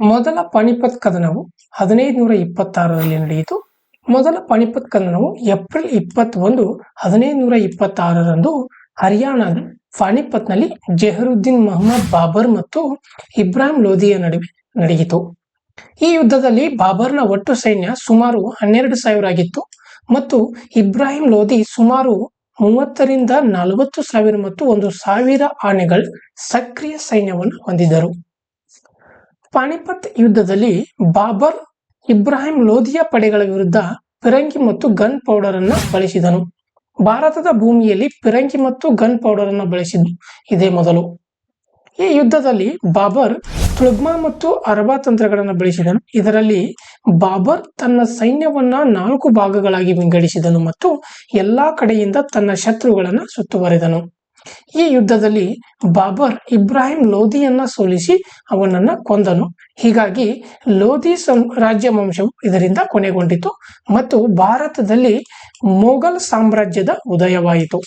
ಮೊದಲ ಪಾಣಿಪತ್ ಕದನವು ಹದಿನೈದು ನೂರ ಇಪ್ಪತ್ತಾರರಲ್ಲಿ ನಡೆಯಿತು. ಮೊದಲ ಪಾಣಿಪತ್ ಕದನವು ಏಪ್ರಿಲ್ ಇಪ್ಪತ್ತೊಂದು ಹದಿನೈದು ನೂರ ಇಪ್ಪತ್ತಾರರಂದು ಹರಿಯಾಣದ ಪಾಣಿಪತ್ನಲ್ಲಿ ಜೆಹರುದ್ದೀನ್ ಮೊಹಮ್ಮದ್ ಬಾಬರ್ ಮತ್ತು ಇಬ್ರಾಹಿಂ ಲೋಧಿಯ ನಡುವೆ ನಡೆಯಿತು. ಈ ಯುದ್ಧದಲ್ಲಿ ಬಾಬರ್ನ ಒಟ್ಟು ಸೈನ್ಯ ಸುಮಾರು ಹನ್ನೆರಡು ಸಾವಿರ ಆಗಿತ್ತು ಮತ್ತು ಇಬ್ರಾಹಿಂ ಲೋಧಿ ಸುಮಾರು ಮೂವತ್ತರಿಂದ ನಲವತ್ತು ಸಾವಿರ ಮತ್ತು ಒಂದು ಸಾವಿರ ಆನೆಗಳ ಸಕ್ರಿಯ ಸೈನ್ಯವನ್ನು ಹೊಂದಿದ್ದರು. ಪಾಣಿಪತ್ ಯುದ್ಧದಲ್ಲಿ ಬಾಬರ್ ಇಬ್ರಾಹಿಂ ಲೋಧಿಯ ಪಡೆಗಳ ವಿರುದ್ಧ ಫಿರಂಗಿ ಮತ್ತು ಗನ್ ಪೌಡರ್ ಅನ್ನು ಬಳಸಿದನು. ಭಾರತದ ಭೂಮಿಯಲ್ಲಿ ಫಿರಂಗಿ ಮತ್ತು ಗನ್ ಪೌಡರ್ ಅನ್ನು ಬಳಸಿದ್ದು ಇದೇ ಮೊದಲು. ಈ ಯುದ್ಧದಲ್ಲಿ ಬಾಬರ್ ತುಳ್ಮಾ ಮತ್ತು ಅರಬಾ ತಂತ್ರಗಳನ್ನು ಬಳಸಿದನು. ಇದರಲ್ಲಿ ಬಾಬರ್ ತನ್ನ ಸೈನ್ಯವನ್ನ ನಾಲ್ಕು ಭಾಗಗಳಾಗಿ ವಿಂಗಡಿಸಿದನು ಮತ್ತು ಎಲ್ಲಾ ಕಡೆಯಿಂದ ತನ್ನ ಶತ್ರುಗಳನ್ನು ಸುತ್ತುವರೆದನು. ಈ ಯುದ್ಧದಲ್ಲಿ ಬಾಬರ್ ಇಬ್ರಾಹಿಂ ಲೋಧಿಯನ್ನ ಸೋಲಿಸಿ ಅವನನ್ನ ಕೊಂದನು. ಹೀಗಾಗಿ ಲೋಧಿ ಸಂ ರಾಜ್ಯ ವಂಶವು ಇದರಿಂದ ಕೊನೆಗೊಂಡಿತು ಮತ್ತು ಭಾರತದಲ್ಲಿ ಮೊಘಲ್ ಸಾಮ್ರಾಜ್ಯದ ಉದಯವಾಯಿತು.